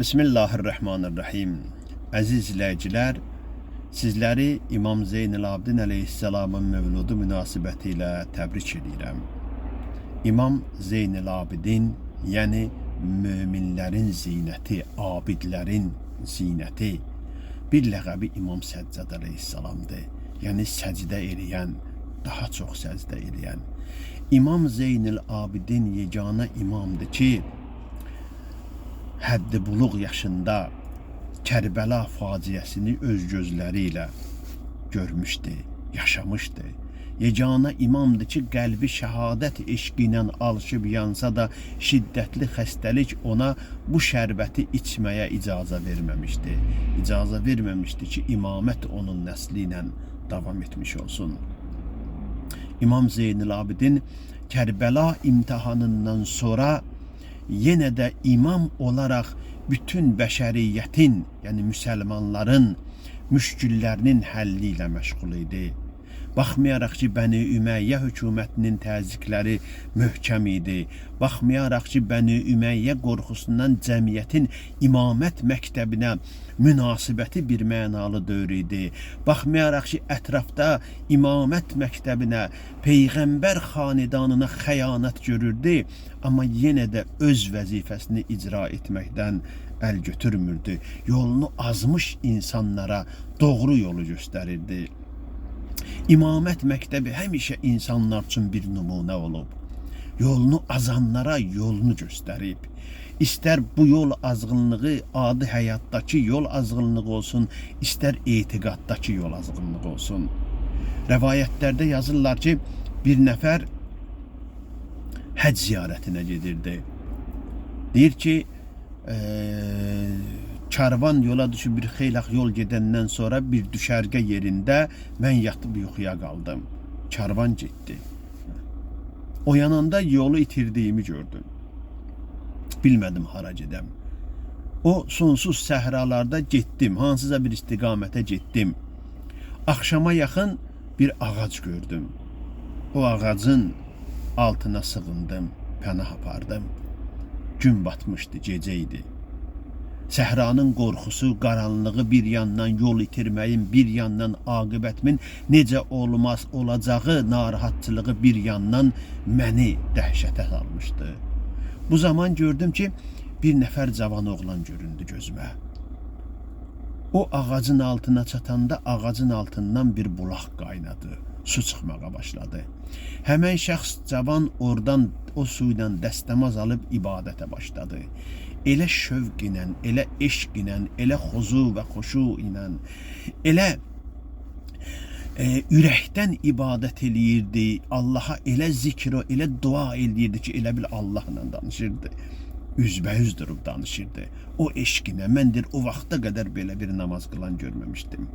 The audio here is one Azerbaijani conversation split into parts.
Bismillahirrahmanirrahim. Əziz izləyicilər, sizləri İmam Zeynəl Abidin əleyhissalamın mövludu münasibəti ilə təbrik edirəm. İmam Zeynəl Abidin, yəni möminlərin zinəti, abidlərin zinəti bir ləqəbi İmam Səccad əleyhissalamdır. Yəni səcdə eləyən, daha çox səcdə eləyən. İmam Zeynəl Abidin yeganə imamdır ki, həddi buluq yaşında Kərbəla faciəsini öz gözləri ilə görmüşdü, yaşamışdı. Yeganə imamdır ki, qəlbi şəhadət eşqi ilə alışıb yansa da şiddətli xəstəlik ona bu şərbəti içməyə icazə verməmişdi. İcazə verməmişdi ki, imamət onun nəsli ilə davam etmiş olsun. İmam Zeynəl Abidin Kərbəla imtahanından sonra yenə də imam olaraq bütün bəşəriyyətin, yəni müsəlmanların müşkillərinin həlli ilə məşğul idi. Baxmayaraq ki, Bəni Üməyyə hökumətinin təzyiqləri möhkəm idi. Baxmayaraq ki, Bəni Üməyyə qorxusundan cəmiyyətin imamət məktəbinə münasibəti bir mənalı dövr idi. Baxmayaraq ki, ətrafda imamət məktəbinə, peyğəmbər xanedanına xəyanət görürdü, amma yenə də öz vəzifəsini icra etməkdən əl götürmürdü. Yolunu azmış insanlara doğru yolu göstərirdi. İmamət məktəbi həmişə insanlar üçün bir nümunə olub. Yolunu azanlara yolunu göstərib. İstər bu yol azğınlığı adi həyatdakı yol azğınlığı olsun, istər etiqaddakı yol azğınlığı olsun. Rəvayətlərdə yazırlar ki, bir nəfər həcc ziyarətinə gedirdi. Deyir ki, e, karvan yola düşüb bir xeylax yol gedəndən sonra bir düşərgə yerində mən yatıb yuxuya qaldım. Karvan getdi. Oyananda yolu itirdiyimi gördüm. Bilmədim hara gedəm. O sonsuz səhralarda getdim, hansısa bir istiqamətə getdim. Axşama yaxın bir ağac gördüm. O ağacın altına sığındım, pənah apardım. Gün batmışdı, gecə idi. Səhranın qorxusu, qaranlığı bir yandan yol itirməyin, bir yandan aqibətimin necə olmaz olacağı narahatçılığı bir yandan məni dəhşətə salmışdı. Bu zaman gördüm ki, bir nəfər cavan oğlan göründü gözümə. O ağacın altına çatanda ağacın altından bir bulaq qaynadı. Su çıxmağa başladı. Həmən şəxs cavan oradan o suyla dəstəmaz alıb ibadətə başladı elə şövq ilə, elə eşq ilə, elə xuzu və xuşu ilə, elə e, ürəkdən ibadət eləyirdi. Allaha elə zikr, elə dua eləyirdi ki, elə bil Allahla danışırdı. Üzbəüz durub danışırdı. O eşqinə məndir o vaxta qədər belə bir namaz qılan görməmişdim.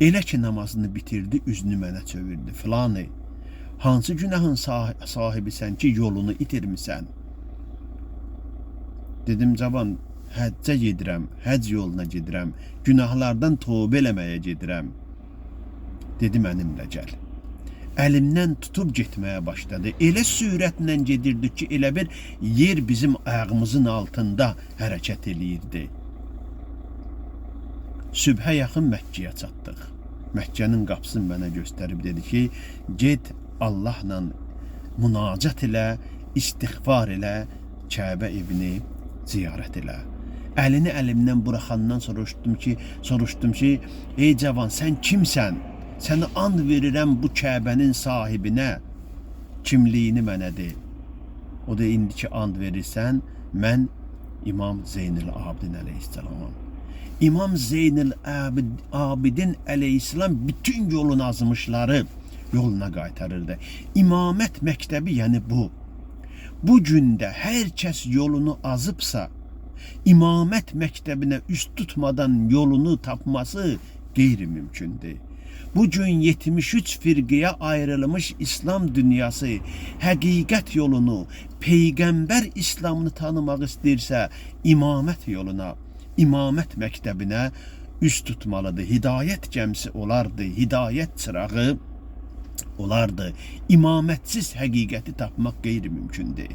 Elə ki namazını bitirdi, üzünü mənə çevirdi. Filanı, hansı günahın sahibisən ki, yolunu itirmisən? Dedim cavan, həccə gedirəm, həcc yoluna gedirəm, günahlardan tövbə eləməyə gedirəm. Dedi mənimlə gəl. Əlimdən tutub getməyə başladı. Elə sürətlə gedirdi ki, elə bir yer bizim ayağımızın altında hərəkət eləyirdi. Sübhə yaxın Məkkəyə çatdıq. Məkkənin qapısını mənə göstərib dedi ki, get Allahla münacat ilə, istiğfar ilə Kəbə evini ziyarət elə. Əlini əlimdən buraxandan soruşdum ki, soruşdum ki, ey cavan, sən kimsən? Səni and verirəm bu Kəbənin sahibinə. Kimliyini mənə de. O da indiki and verirsən, mən İmam Zeynəl Abidin əleyhissalamam. İmam Zeynəl Abid, Abidin əleyhissalam bütün yolun azmışları yoluna qaytarırdı. İmamət məktəbi yəni bu. Bu gündə hər kəs yolunu azıbsa, imamət məktəbinə üst tutmadan yolunu tapması qeyri-mümkündür. Bu gün 73 firqəyə ayrılmış İslam dünyası həqiqət yolunu, peyğəmbər İslamını tanımaq istəyirsə, imamət yoluna, imamət məktəbinə üst tutmalıdır. Hidayət gəmisi olardı, hidayət çırağı olardı. İmamətsiz həqiqəti tapmaq qeyri-mümkündür.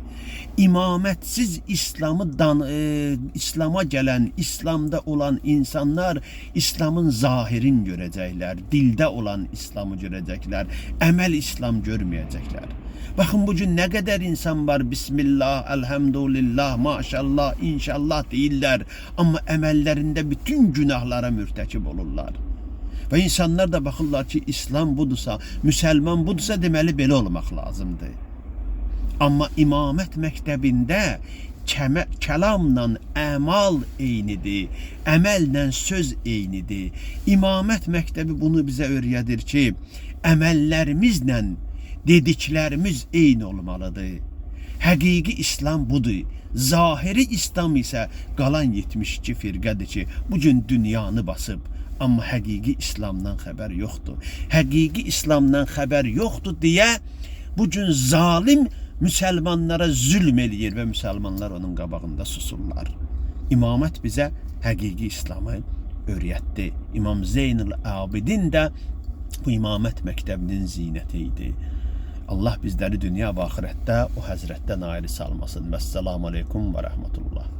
İmamətsiz İslamı dan e, İslam'a gələn, İslamda olan insanlar İslamın zahirin görəcəklər, dildə olan İslamı görəcəklər, əməl İslam görməyəcəklər. Baxın bu gün nə qədər insan var Bismillah, elhamdülillah, maşallah, inşallah deyirlər, amma əməllərində bütün günahlara mürtəkib olurlar. Və insanlar da baxırlar ki, İslam budursa, müsəlman budursa, deməli belə olmaq lazımdır. Amma imamət məktəbində kəmə, kəlamla əmal eynidir, əməllə söz eynidir. İmamət məktəbi bunu bizə öyrədir ki, əməllərimizlə dediklərimiz eyni olmalıdır. Həqiqi İslam budur. Zahiri İslam isə qalan 72 firqədir ki, bu gün dünyanı basıb. Amma həqiqi İslamdan xəbər yoxdur. Həqiqi İslamdan xəbər yoxdur deyə bu gün zalim müsəlmanlara zülm eləyir və müsəlmanlar onun qabağında susurlar. İmamət bizə həqiqi İslamı öyrətdi. İmam Zeynül Abidin də bu imamət məktəbinin zinəti idi. Allah bizləri dünya və axirətdə o həzrətdən ayrı salmasın. Vəssalamu aleykum və rəhmətullah.